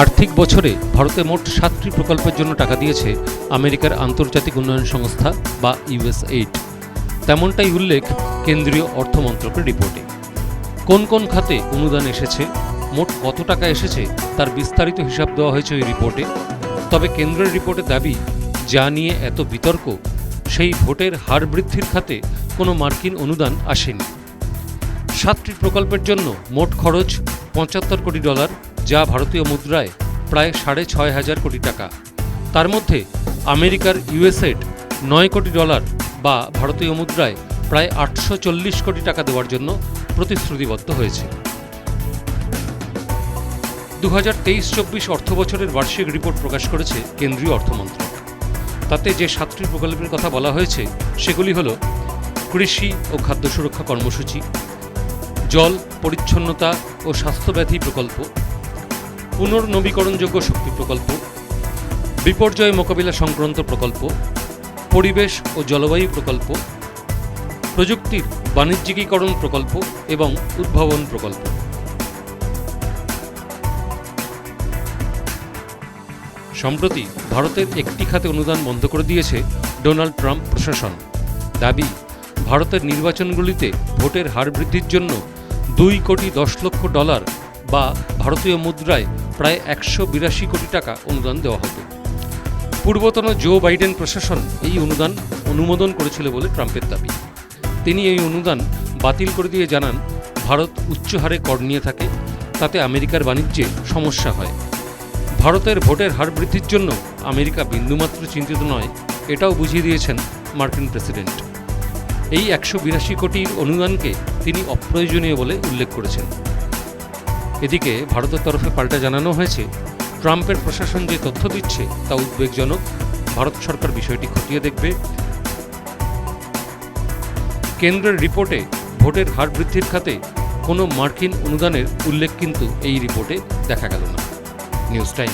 আর্থিক বছরে ভারতে মোট সাতটি প্রকল্পের জন্য টাকা দিয়েছে আমেরিকার আন্তর্জাতিক উন্নয়ন সংস্থা বা ইউএসএইড। তেমনটাই উল্লেখ কেন্দ্রীয় অর্থমন্ত্রকের রিপোর্টে। কোন কোন খাতে অনুদান এসেছে, মোট কত টাকা এসেছে, তার বিস্তারিত হিসাব দেওয়া হয়েছে ওই রিপোর্টে। তবে কেন্দ্রের রিপোর্টে দাবি, যা নিয়ে এত বিতর্ক, সেই ভোটের হার বৃদ্ধির খাতে কোনো মার্কিন অনুদান আসেনি। সাতটি প্রকল্পের জন্য মোট খরচ পঁচাত্তর কোটি ডলার যা ভারতীয় মুদ্রায় প্রায় সাড়ে ছয় হাজার কোটি টাকা। তার মধ্যে আমেরিকার ইউএসএড নয় কোটি ডলার বা ভারতীয় মুদ্রায় প্রায় আটশো চল্লিশ কোটি টাকা দেওয়ার জন্য প্রতিশ্রুতিবদ্ধ হয়েছে। দু হাজার তেইশ চব্বিশ অর্থ বছরের বার্ষিক রিপোর্ট প্রকাশ করেছে কেন্দ্রীয় অর্থমন্ত্রক। তাতে যে সাতটি প্রকল্পের কথা বলা হয়েছে, সেগুলি হল কৃষি ও খাদ্য সুরক্ষা কর্মসূচি, জল পরিচ্ছন্নতা ও স্বাস্থ্যব্যাধি প্রকল্প পুনর্নবীকরণযোগ্য শক্তি প্রকল্প, বিপর্যয় মোকাবিলা সংক্রান্ত প্রকল্প, পরিবেশ ও জলবায়ু প্রকল্প, প্রযুক্তির বাণিজ্যিকীকরণ প্রকল্প এবং উদ্ভাবন প্রকল্প। সম্প্রতি ভারতের একটি খাতে অনুদান বন্ধ করে দিয়েছে ডোনাল্ড ট্রাম্প প্রশাসন। দাবি, ভারতের নির্বাচনগুলিতে ভোটের হার বৃদ্ধির জন্য দুই কোটি দশ লক্ষ ডলার বা ভারতীয় মুদ্রায় প্রায় একশো বিরাশি কোটি টাকা অনুদান দেওয়া হতো। পূর্বতন জো বাইডেন প্রশাসন এই অনুদান অনুমোদন করেছিল বলে ট্রাম্পের দাবি। তিনি এই অনুদান বাতিল করে দিয়ে জানান, ভারত উচ্চ হারে কর নিয়ে থাকে, তাতে আমেরিকার বাণিজ্যে সমস্যা হয়। ভারতের ভোটের হার বৃদ্ধির জন্য আমেরিকা বিন্দুমাত্র চিন্তিত নয়, এটাও বুঝিয়ে দিয়েছেন মার্কিন প্রেসিডেন্ট। এই একশো বিরাশি কোটির অনুদানকে তিনি অপ্রয়োজনীয় বলে উল্লেখ করেছেন। এদিকে ভারতের তরফে পাল্টা জানানো হয়েছে, ট্রাম্পের প্রশাসন যে তথ্য দিচ্ছে তা উদ্বেগজনক। ভারত সরকার বিষয়টি খতিয়ে দেখবে। কেন্দ্রের রিপোর্টে ভোটের হার বৃদ্ধির খাতে কোনো মার্কিন অনুদানের উল্লেখ কিন্তু এই রিপোর্টে দেখা গেল না। News time.